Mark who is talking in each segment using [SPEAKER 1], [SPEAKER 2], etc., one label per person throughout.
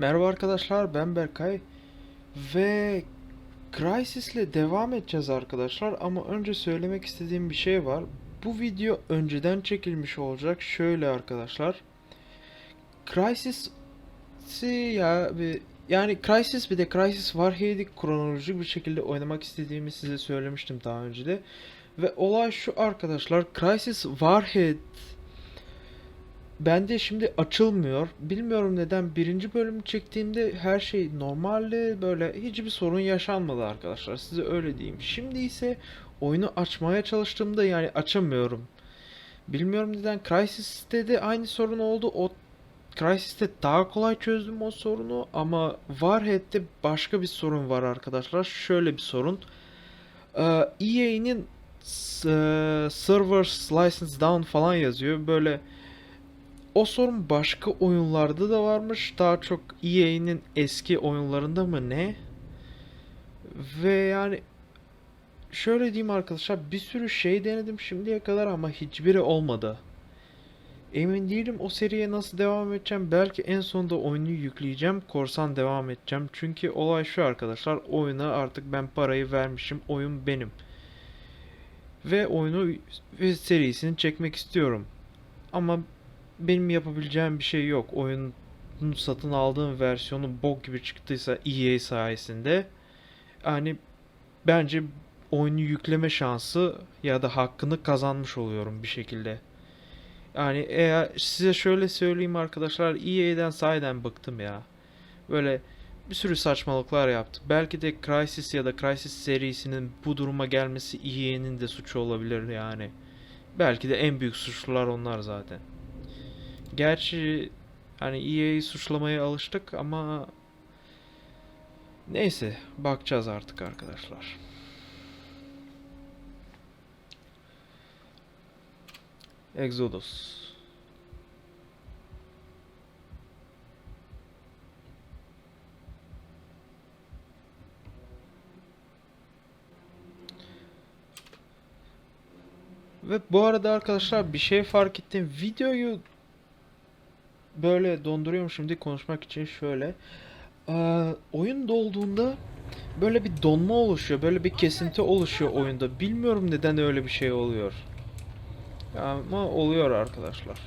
[SPEAKER 1] Merhaba arkadaşlar ben Berkay ve Crysis ile devam edeceğiz arkadaşlar ama önce söylemek istediğim bir şey var. Bu video önceden çekilmiş olacak. Şöyle arkadaşlar. Crysis'i ya bir yani Crysis bir de Crysis Warhead'i kronolojik bir şekilde oynamak istediğimi size söylemiştim daha önce de. Ve olay şu arkadaşlar. Crysis Warhead Bende şimdi açılmıyor. Bilmiyorum neden birinci bölümü çektiğimde her şey normaldi. Böyle hiçbir sorun yaşanmadı arkadaşlar. Size öyle diyeyim. Şimdi ise oyunu açmaya çalıştığımda yani açamıyorum. Bilmiyorum neden. Crysis'te de aynı sorun oldu. O Crysis'te daha kolay çözdüm o sorunu ama Warhead'de başka bir sorun var arkadaşlar. Şöyle bir sorun. Ee, EA'nin servers license down falan yazıyor. Böyle o sorun başka oyunlarda da varmış. Daha çok EA'nin eski oyunlarında mı ne? Ve yani şöyle diyeyim arkadaşlar bir sürü şey denedim şimdiye kadar ama hiçbiri olmadı. Emin değilim o seriye nasıl devam edeceğim. Belki en sonunda oyunu yükleyeceğim. Korsan devam edeceğim. Çünkü olay şu arkadaşlar. Oyuna artık ben parayı vermişim. Oyun benim. Ve oyunu ve serisini çekmek istiyorum. Ama benim yapabileceğim bir şey yok. Oyunun satın aldığım versiyonu bok gibi çıktıysa EA sayesinde yani bence oyunu yükleme şansı ya da hakkını kazanmış oluyorum bir şekilde. Yani eğer size şöyle söyleyeyim arkadaşlar EA'den sahiden bıktım ya. Böyle bir sürü saçmalıklar yaptı. Belki de Crysis ya da Crysis serisinin bu duruma gelmesi EA'nin de suçu olabilir yani. Belki de en büyük suçlular onlar zaten. Gerçi hani EA'yi suçlamaya alıştık ama neyse bakacağız artık arkadaşlar. Exodus. Ve bu arada arkadaşlar bir şey fark ettim. Videoyu böyle donduruyorum şimdi konuşmak için şöyle. Ee, oyun dolduğunda böyle bir donma oluşuyor. Böyle bir kesinti oluşuyor oyunda. Bilmiyorum neden öyle bir şey oluyor. Ama oluyor arkadaşlar.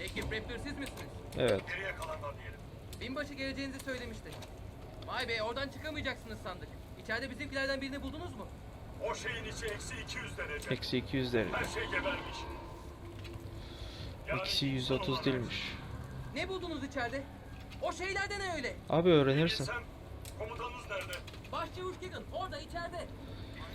[SPEAKER 2] Ekip Raptor siz misiniz?
[SPEAKER 1] Evet.
[SPEAKER 3] Geriye kalanlar diyelim.
[SPEAKER 2] Binbaşı geleceğinizi söylemişti. Vay be oradan çıkamayacaksınız sandık. İçeride bizimkilerden birini buldunuz mu?
[SPEAKER 3] O şeyin içi eksi 200 derece.
[SPEAKER 1] Eksi 200 derece.
[SPEAKER 3] Her şey gebermiş.
[SPEAKER 1] Eksi 130
[SPEAKER 3] normal.
[SPEAKER 1] değilmiş.
[SPEAKER 2] Ne buldunuz içeride? O şeyler de ne öyle?
[SPEAKER 1] Abi öğrenirsin.
[SPEAKER 3] Bilsem, komutanınız nerede?
[SPEAKER 2] Başçavuş Gigan orada içeride.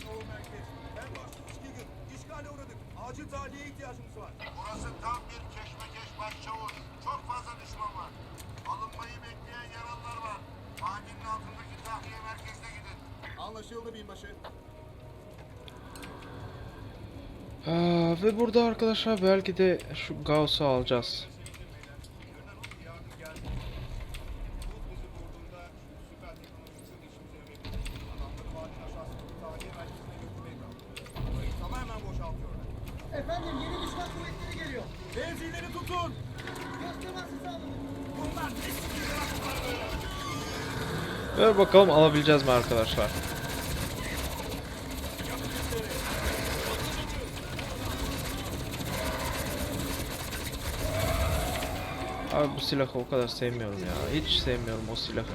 [SPEAKER 4] Doğu merkez. Ben başlamış Gigan. İşgale uğradık. Acil tahliye ihtiyacımız var.
[SPEAKER 5] Burası tam bir keşmekeş başçavuş. Çok fazla düşman var. Alınmayı bekleyen yaralılar var. Mahallenin altındaki tahliye merkezine gidin.
[SPEAKER 4] Anlaşıldı binbaşı.
[SPEAKER 1] Aa, ve burada arkadaşlar belki de şu Gauss'u alacağız.
[SPEAKER 6] Efendim yeni düşman kuvvetleri geliyor.
[SPEAKER 4] Mevzileri tutun.
[SPEAKER 6] Göz teması sağlanın.
[SPEAKER 4] Bunlar ne
[SPEAKER 1] Ve bakalım alabileceğiz mi arkadaşlar. Abi bu silahı o kadar sevmiyorum ya. Hiç sevmiyorum o silahı.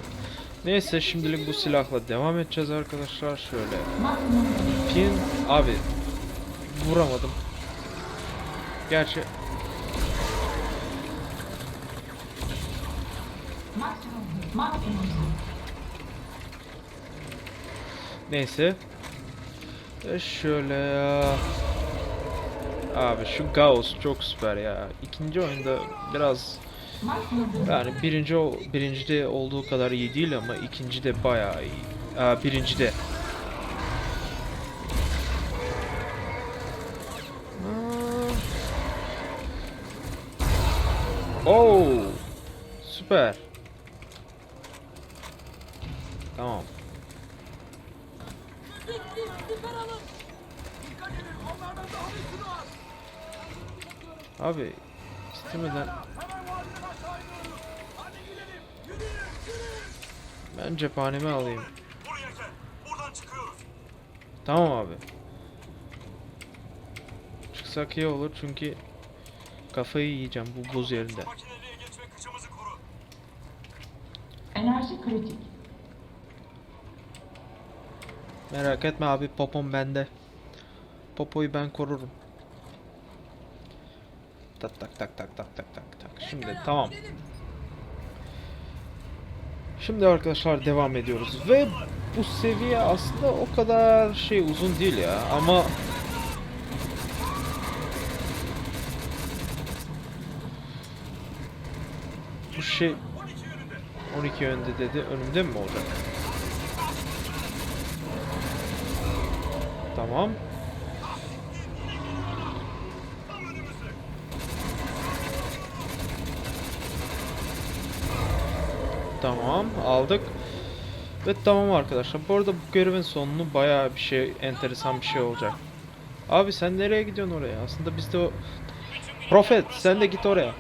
[SPEAKER 1] Neyse şimdilik bu silahla devam edeceğiz arkadaşlar. Şöyle. Pin abi vuramadım. Gerçi Neyse. E şöyle. Abi şu Gauss çok süper ya. İkinci oyunda biraz yani birinci birincide olduğu kadar iyi değil ama ikincide bayağı iyi. Aa, birincide. Aa. Oo. Süper. Tamam. Abi istemeden ben cephanemi alayım.
[SPEAKER 3] Buraya gel. Buradan çıkıyoruz.
[SPEAKER 1] Tamam abi. Çıksak iyi olur çünkü kafayı yiyeceğim bu buz yerinde.
[SPEAKER 7] Enerji kritik.
[SPEAKER 1] Merak etme abi popom bende. Popoyu ben korurum. Tak tak tak tak tak tak tak tak. Şimdi tamam. Şimdi arkadaşlar devam ediyoruz ve bu seviye aslında o kadar şey uzun değil ya ama bu şey 12 yönde dedi. Önümde mi olacak? Tamam. Tamam aldık. Ve tamam arkadaşlar. Bu arada bu görevin sonunu bayağı bir şey enteresan bir şey olacak. Abi sen nereye gidiyorsun oraya? Aslında biz de o... Profet sen de git oraya.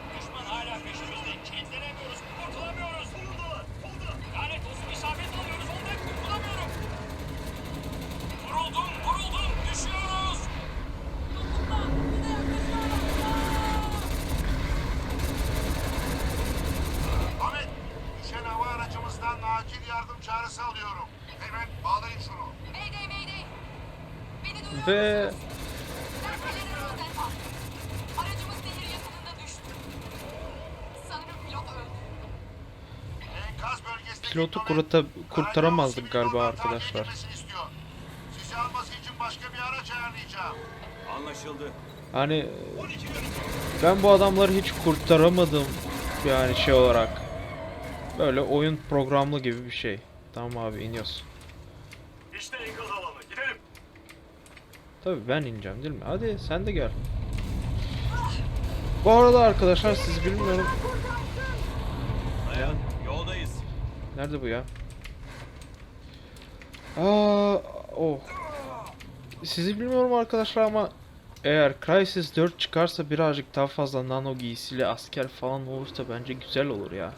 [SPEAKER 5] Bölgesindeki
[SPEAKER 1] pilotu kurta- kurtaramazdık galiba arkadaşlar.
[SPEAKER 5] edilmesini istiyor. Sizi alması için başka bir araç ayarlayacağım.
[SPEAKER 4] Anlaşıldı.
[SPEAKER 1] Hani ben bu adamları hiç kurtaramadım yani şey olarak. Böyle oyun programlı gibi bir şey. Tamam abi iniyoruz.
[SPEAKER 3] İşte enkaz.
[SPEAKER 1] Tabii ben ineceğim değil mi? Hadi sen de gel. Bu arada arkadaşlar siz bilmiyorum.
[SPEAKER 4] Dayan. Yoldayız.
[SPEAKER 1] Nerede bu ya? Aa, oh. Sizi bilmiyorum arkadaşlar ama eğer Crysis 4 çıkarsa birazcık daha fazla nano giysili asker falan olursa bence güzel olur ya.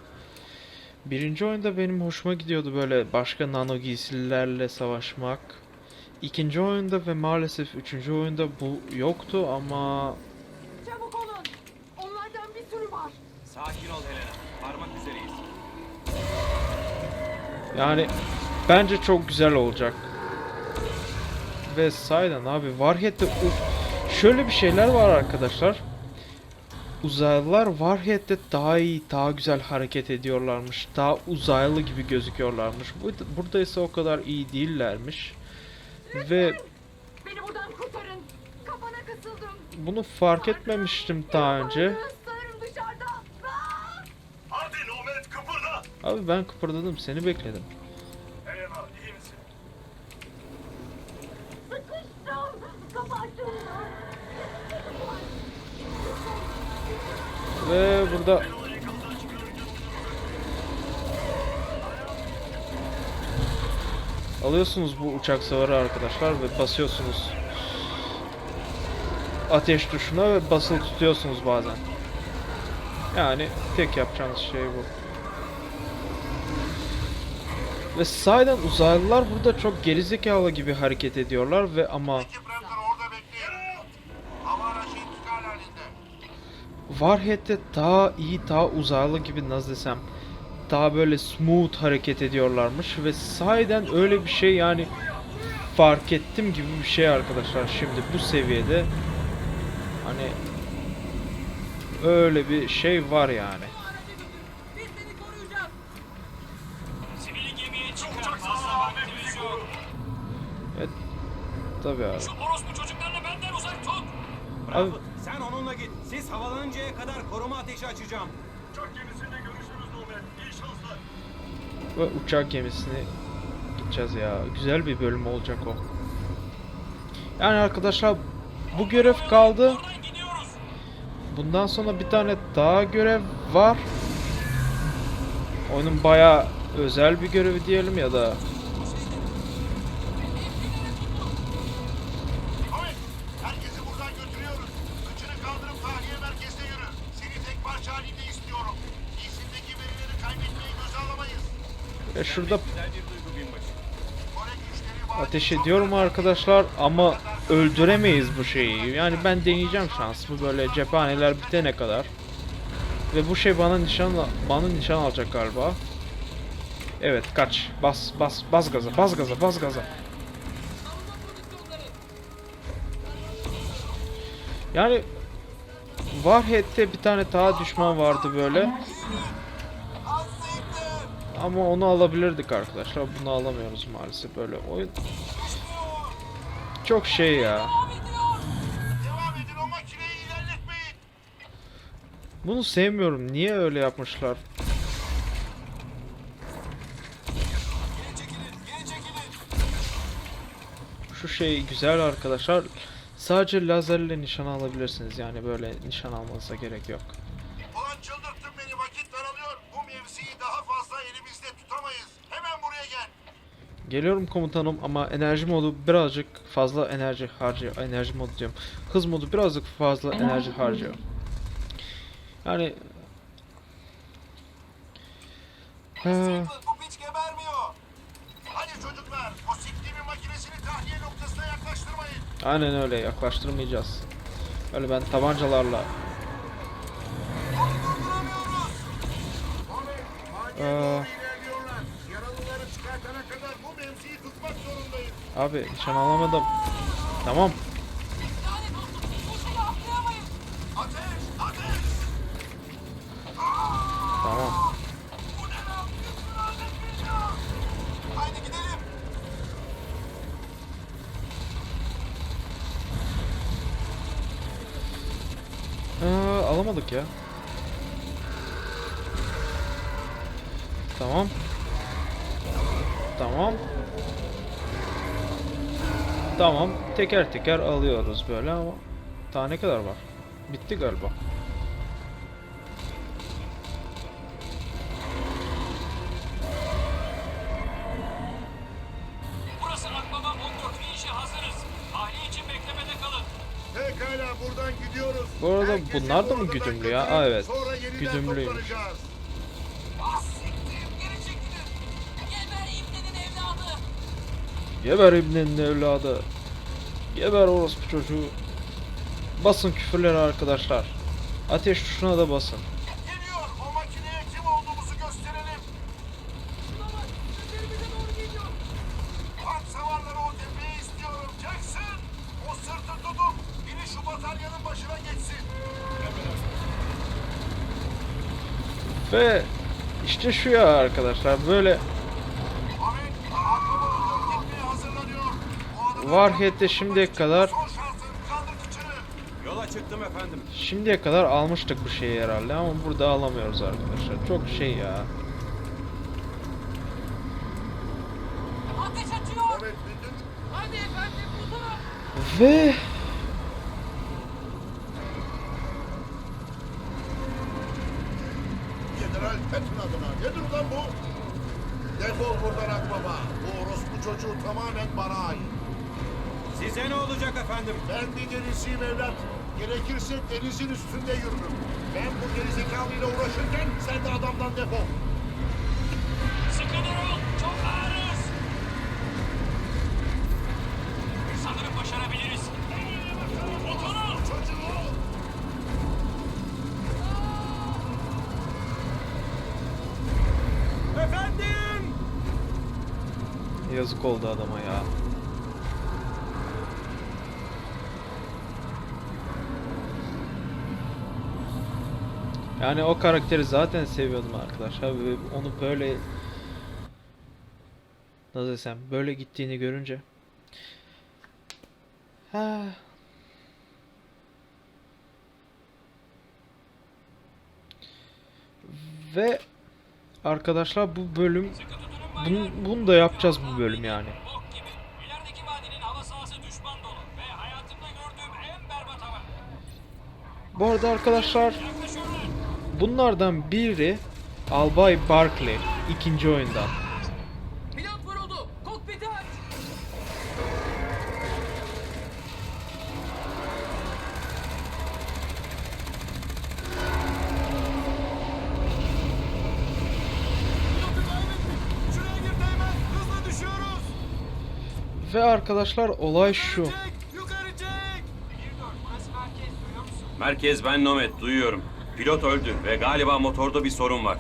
[SPEAKER 1] Birinci oyunda benim hoşuma gidiyordu böyle başka nano giysililerle savaşmak. İkinci oyunda ve maalesef üçüncü oyunda bu yoktu ama
[SPEAKER 8] Çabuk olun. Onlardan bir sürü var.
[SPEAKER 4] Sakin ol Helena. Parmak üzereyiz.
[SPEAKER 1] Yani bence çok güzel olacak. Ve saydan abi Warhead'de u- şöyle bir şeyler var arkadaşlar. Uzaylılar Warhead'de daha iyi, daha güzel hareket ediyorlarmış. Daha uzaylı gibi gözüküyorlarmış. Bu- Burada ise o kadar iyi değillermiş. Ve
[SPEAKER 8] Beni buradan kurtarın. Kafana kısıldım.
[SPEAKER 1] bunu fark etmemiştim daha önce.
[SPEAKER 8] Sanırım dışarıda. Aa!
[SPEAKER 3] Hadi Nomet kıpırda.
[SPEAKER 1] Abi ben kıpırdadım, seni bekledim.
[SPEAKER 3] Helena iyi misin?
[SPEAKER 8] Sıkıştım. Kapı açıldı.
[SPEAKER 1] Ve burada alıyorsunuz bu uçak savarı arkadaşlar ve basıyorsunuz ateş tuşuna ve basılı tutuyorsunuz bazen. Yani tek yapacağınız şey bu. Ve sahiden uzaylılar burada çok gerizekalı gibi hareket ediyorlar ve ama. Warhead'de daha iyi, daha uzaylı gibi nasıl desem daha böyle smooth hareket ediyorlarmış ve sahiden öyle bir şey yani fark ettim gibi bir şey arkadaşlar şimdi bu seviyede hani öyle bir şey var yani.
[SPEAKER 9] Yok.
[SPEAKER 1] Tabii abi.
[SPEAKER 9] Şu orospu çocuklarını benden uzak tut.
[SPEAKER 1] Abi
[SPEAKER 4] Sen onunla git. Siz havalanıncaya kadar koruma ateşi açacağım.
[SPEAKER 3] Uçak gemisinde görüşürüz Nomet. İyi şanslar.
[SPEAKER 1] Ve uçak gemisine gideceğiz ya. Güzel bir bölüm olacak o. Yani arkadaşlar bu görev kaldı. Bundan sonra bir tane daha görev var. Oyunun bayağı özel bir görevi diyelim ya da Şurada.
[SPEAKER 5] Kore güçleri vaadi
[SPEAKER 1] ateş ediyorum arkadaşlar ama öldüremeyiz bu şeyi. Yani ben deneyeceğim şansımı böyle cephaneler bitene kadar. Ve bu şey bana nişan bana nişan alacak galiba. Evet kaç. Bas bas bas gaza bas gaza bas gaza. Yani Warhead'te bir tane daha düşman vardı böyle. Ama onu alabilirdik arkadaşlar. Bunu alamıyoruz maalesef böyle oyun. Çok şey ya. Bunu sevmiyorum. Niye öyle yapmışlar? Şu şey güzel arkadaşlar. Sadece lazerle nişan alabilirsiniz. Yani böyle nişan almanıza gerek yok. Geliyorum komutanım ama enerji modu birazcık fazla enerji harcıyor. Enerji modu diyorum. Hız modu birazcık fazla enerji harcıyor. Yani
[SPEAKER 5] yaklaştırmayın.
[SPEAKER 1] aynen öyle yaklaştırmayacağız. Öyle ben tabancalarla
[SPEAKER 5] Onu durduramıyoruz.
[SPEAKER 1] Aa.
[SPEAKER 5] ilerliyorlar. Yaralıları çıkartana kadar bu mevziyi tutmak zorundayız.
[SPEAKER 1] Abi nişan alamadım. Tamam. Tamam. Aa, alamadık ya. Tamam. Tamam. Tamam. Teker teker alıyoruz böyle ama daha ne kadar var? Bitti galiba.
[SPEAKER 9] Burası Akbaba 14 vinçe hazırız. Tahliye için beklemede kalın.
[SPEAKER 5] Pekala buradan gidiyoruz.
[SPEAKER 1] Bu arada
[SPEAKER 5] Herkesi
[SPEAKER 1] bunlar da mı güdümlü ya? Aa, evet.
[SPEAKER 5] Sonra yeniden
[SPEAKER 1] Güdümlüymüş.
[SPEAKER 5] toplanacağız.
[SPEAKER 8] Geber
[SPEAKER 1] İbni'nin evladı. Geber orospu çocuğu. Basın küfürleri arkadaşlar. Ateş tuşuna da basın.
[SPEAKER 5] Geliyor. O makineye kim olduğumuzu gösterelim. Tank savarları o tepeye istiyorum. Jackson! O sırtı tutun. Biri şu bataryanın başına geçsin.
[SPEAKER 1] Ve işte şu ya arkadaşlar böyle Warhead'de şimdiye kadar.
[SPEAKER 9] Yola çıktım efendim.
[SPEAKER 1] şimdiye kadar almıştık bu şeyi herhalde ama burada alamıyoruz arkadaşlar. Çok şey ya.
[SPEAKER 8] Ateş açıyor. Hadi efendim tutunun.
[SPEAKER 1] Ve
[SPEAKER 5] General Patton adına. Nedir ulan bu? Defol buradan akbaba. Bu orospu çocuğu tamamen bana ait.
[SPEAKER 9] Size ne olacak efendim?
[SPEAKER 5] Ben bir denizciyim evlat. Gerekirse denizin üstünde yürürüm. Ben bu gerizekalıyla uğraşırken sen de adamdan defol.
[SPEAKER 9] Sıkı durun. Çok ağırız. Sanırım başarabiliriz. Oturun.
[SPEAKER 5] Çocuğu!
[SPEAKER 9] Efendim.
[SPEAKER 1] yazık oldu adama ya. Yani o karakteri zaten seviyordum arkadaşlar ve onu böyle nasıl desem böyle gittiğini görünce ha ve arkadaşlar bu bölüm bunu, bunu da yapacağız bu bölüm yani. Bu arada arkadaşlar bunlardan biri Albay Barkley ikinci oyundan. Ve arkadaşlar olay şu.
[SPEAKER 9] Merkez
[SPEAKER 7] ben Nomet duyuyorum. Pilot öldü ve galiba motorda bir sorun var.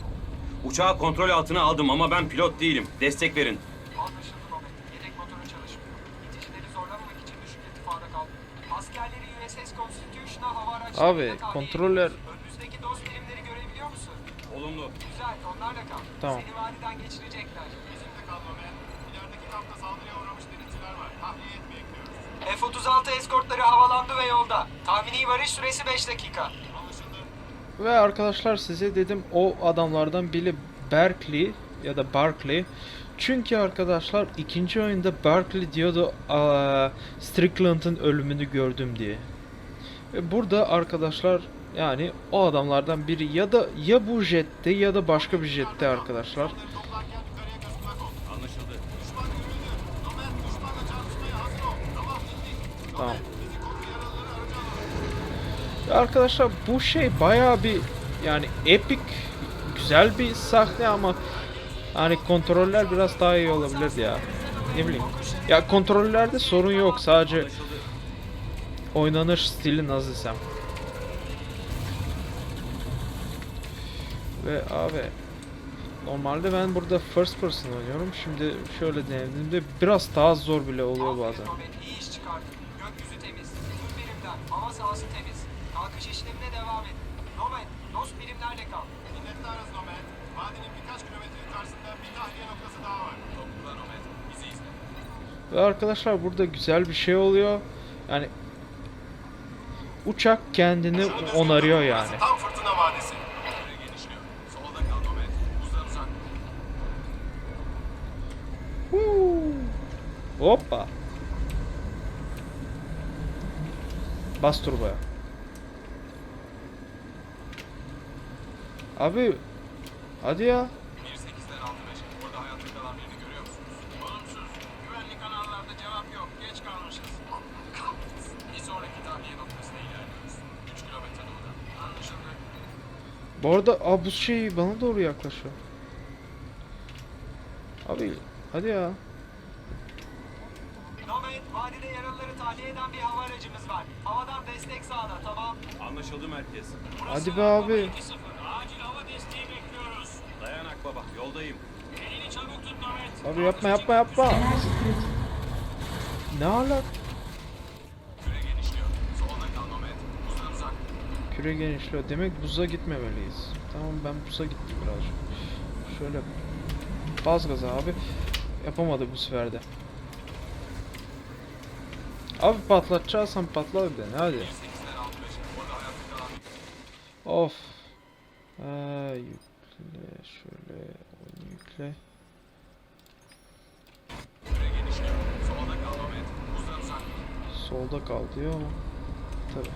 [SPEAKER 7] Uçağı kontrol altına aldım ama ben pilot değilim. Destek verin.
[SPEAKER 9] Anlaşıldı Robert. Yedek motoru çalışmıyor. İticileri zorlamamak için düşük irtifada kaldı. Askerleri USS Constitution'a hava araçlarıyla
[SPEAKER 1] Abi,
[SPEAKER 9] tahliye
[SPEAKER 1] kontroller-
[SPEAKER 9] ediyoruz. Önünüzdeki dost birimleri görebiliyor musun?
[SPEAKER 7] Olumlu.
[SPEAKER 9] Güzel, onlarla kal.
[SPEAKER 1] Tamam.
[SPEAKER 9] Seni vadiden geçirecekler.
[SPEAKER 4] Bizimle kal Nomet. İlerideki kampta saldırıya uğramış denizciler var. Tahliye et bekliyoruz.
[SPEAKER 9] F-36 eskortları havalandı ve yolda. Tahmini varış süresi 5 dakika.
[SPEAKER 1] Ve arkadaşlar size dedim o adamlardan biri Berkeley ya da Barkley. Çünkü arkadaşlar ikinci oyunda Berkeley diyordu "Aa, Strickland'ın ölümünü gördüm diye. Ve burada arkadaşlar yani o adamlardan biri ya da ya bu jette ya da başka bir jette arkadaşlar.
[SPEAKER 7] Anlaşıldı.
[SPEAKER 4] Tamam
[SPEAKER 1] arkadaşlar bu şey bayağı bir yani epik güzel bir sahne ama hani kontroller biraz daha iyi olabilirdi ya. Ne bileyim. Ya kontrollerde sorun yok sadece oynanış stili nasıl desem. Ve abi normalde ben burada first person oynuyorum. Şimdi şöyle denediğimde biraz daha zor bile oluyor bazen.
[SPEAKER 9] Hava sahası temiz. Kalkış işlemine devam et. Nomad, dost birimlerle kal.
[SPEAKER 4] Minnettarız Nomet. Vadinin birkaç kilometre yukarısında bir tahliye noktası daha var. Topukla Nomet. Bizi izle.
[SPEAKER 1] Ve arkadaşlar burada güzel bir şey oluyor. Yani uçak kendini onarıyor yani.
[SPEAKER 4] Burası tam fırtına vadisi. Solda kal Nomet. Buzdan uzak.
[SPEAKER 1] Hoppa. Bas turboya.
[SPEAKER 4] Kilometre doğuda. Anlaşıldı.
[SPEAKER 1] Bu arada aa, bu şey bana doğru yaklaşıyor. Abi hadi ya.
[SPEAKER 9] Nomad, vadide yaralıları tahliye eden bir hava aracımız var. Havadan destek sağla, tamam.
[SPEAKER 7] Anlaşıldı merkez.
[SPEAKER 1] Hadi be abi.
[SPEAKER 9] Acil hava desteği bekliyoruz.
[SPEAKER 7] Akbaba yoldayım.
[SPEAKER 9] Elini çabuk tut Nomad.
[SPEAKER 1] Abi yapma yapma yapma. Ne alak?
[SPEAKER 4] Küre genişliyor. Solda kal Nomet. Buzdan uzak.
[SPEAKER 1] Küre genişliyor. Demek buza gitmemeliyiz. Tamam ben buza gittim birazcık. Şöyle bas gaza abi. Yapamadı bu sefer de. Abi patlatacaksan patla bir de hadi.
[SPEAKER 4] 8'den 6.5. Orada hayatta kalan bir
[SPEAKER 1] Of. Ee, yükle şöyle onu yükle.
[SPEAKER 4] Solda kal
[SPEAKER 1] diyor ama tabi.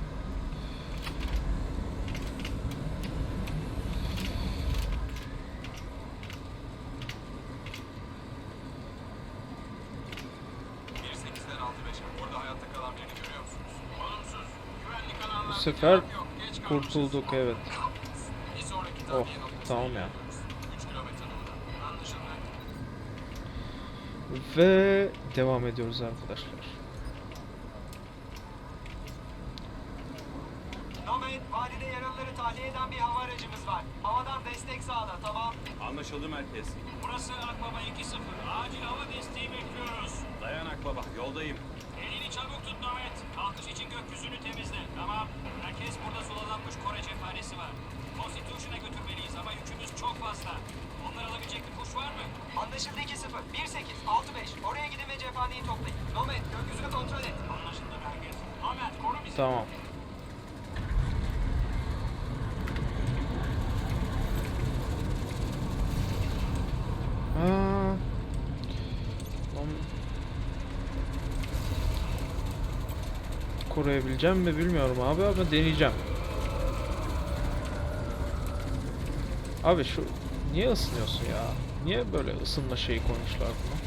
[SPEAKER 4] Bir 8'den 6.5. Orada hayatta kalan birini görüyor musunuz? Olumsuz. Güvenlik
[SPEAKER 1] Bu sefer kurtulduk evet. Oh tamam ya.
[SPEAKER 4] 3 kilometre doğuda. Anlaşıldı.
[SPEAKER 1] Ve devam ediyoruz arkadaşlar.
[SPEAKER 9] Nomad, vadide yaralıları tahliye eden bir hava aracımız var. Havadan destek sağla, tamam.
[SPEAKER 7] Anlaşıldı merkez.
[SPEAKER 9] Burası Akbaba 2-0. Acil hava desteği bekliyoruz.
[SPEAKER 7] Dayan Akbaba yoldayım.
[SPEAKER 9] Elini çabuk tut Nomad. Kalkış için gökyüzünü temizle. Tamam. Herkes burada sulalanmış Kore cephanesi var. Constitution'a götürmeliyiz ama yükümüz çok fazla. Onlar alabilecek bir kuş var mı? Anlaşıldı 2-0. 1-8, 6-5. Oraya gidin ve cephaneyi toplayın. Nomad, gökyüzünü kontrol et. Anlaşıldı merkez. Nomad, koru bizi.
[SPEAKER 1] Tamam. Aa. Koruyabileceğim mi bilmiyorum abi ama deneyeceğim. Abi şu niye ısınıyorsun ya? Niye böyle ısınma şeyi koymuşlar buna?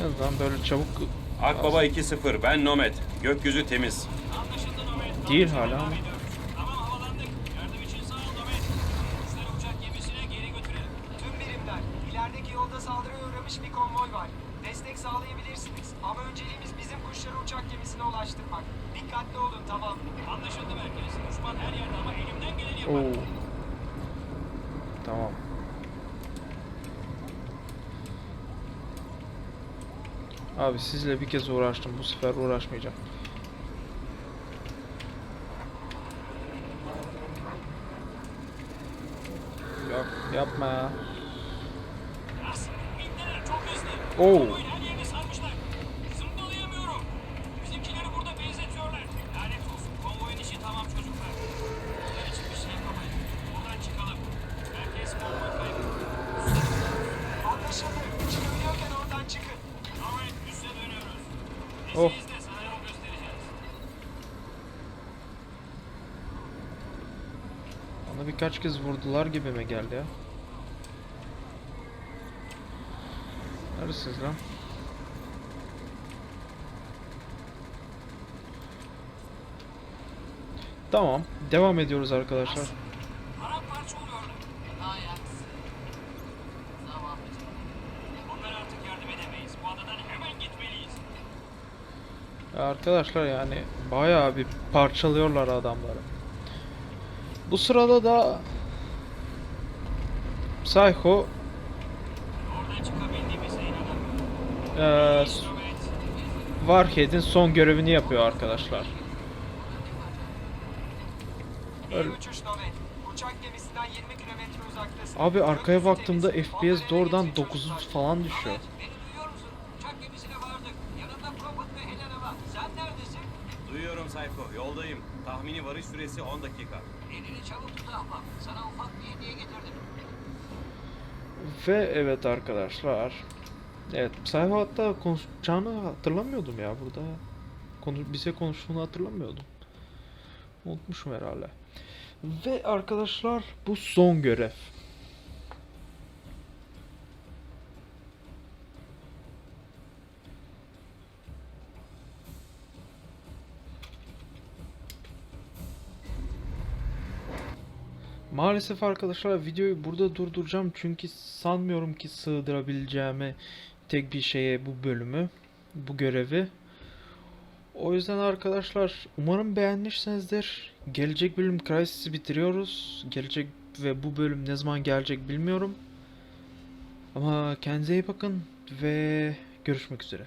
[SPEAKER 1] En azından böyle çabuk
[SPEAKER 7] Akbaba 2-0 ben Nomad. Gökyüzü temiz.
[SPEAKER 1] Değil hala ama.
[SPEAKER 9] Tamam havalandık. Yardım için sağ ol Nomad. Kuşları uçak gemisine geri götürelim. Tüm birimler
[SPEAKER 10] uğramış bir konvoy var. Destek sağlayabilirsiniz. Ama önceliğimiz bizim kuşları uçak gemisine ulaştırmak. Dikkatli olun tamam.
[SPEAKER 9] Anlaşıldı merkez. Düşman her yerde ama elimden geleni
[SPEAKER 1] Oo.
[SPEAKER 9] yaparım.
[SPEAKER 1] Tamam. Abi sizle bir kez uğraştım. Bu sefer uğraşmayacağım. Yok yapma ya. Oo. Oh. Bana birkaç kez vurdular gibime geldi ya. Neredesiniz lan? Tamam. Devam ediyoruz arkadaşlar. Arkadaşlar yani bayağı bir parçalıyorlar adamları. Bu sırada da Psycho
[SPEAKER 9] Oradan çıkabildiğimize Robert,
[SPEAKER 1] Warhead'in son görevini yapıyor arkadaşlar.
[SPEAKER 10] İyi
[SPEAKER 1] Öyle.
[SPEAKER 10] uçuş Novet. Uçak gemisinden 20 kilometre uzaktasın.
[SPEAKER 1] Abi arkaya baktığımda. FPS doğrudan
[SPEAKER 10] geçirin
[SPEAKER 1] 900
[SPEAKER 10] çocuklar.
[SPEAKER 1] falan düşüyor.
[SPEAKER 9] Beni duyuyor musun? Uçak gemisine vardık. Yanında Prophet ve Helena var. Sen neredesin?
[SPEAKER 7] Duyuyorum Sayko, yoldayım. Tahmini varış süresi 10 dakika.
[SPEAKER 9] Elini çabuk tut ahbap. Sana ufak bir hediye getirdim.
[SPEAKER 1] Ve evet arkadaşlar. Evet, Psycho hatta konuşacağını hatırlamıyordum ya burada. Konu bize konuştuğunu hatırlamıyordum. Unutmuşum herhalde. Ve arkadaşlar bu son görev. Maalesef arkadaşlar videoyu burada durduracağım çünkü sanmıyorum ki sığdırabileceğimi tek bir şeye bu bölümü, bu görevi. O yüzden arkadaşlar umarım beğenmişsinizdir. Gelecek bölüm Crysis'i bitiriyoruz. Gelecek ve bu bölüm ne zaman gelecek bilmiyorum. Ama kendinize iyi bakın ve görüşmek üzere.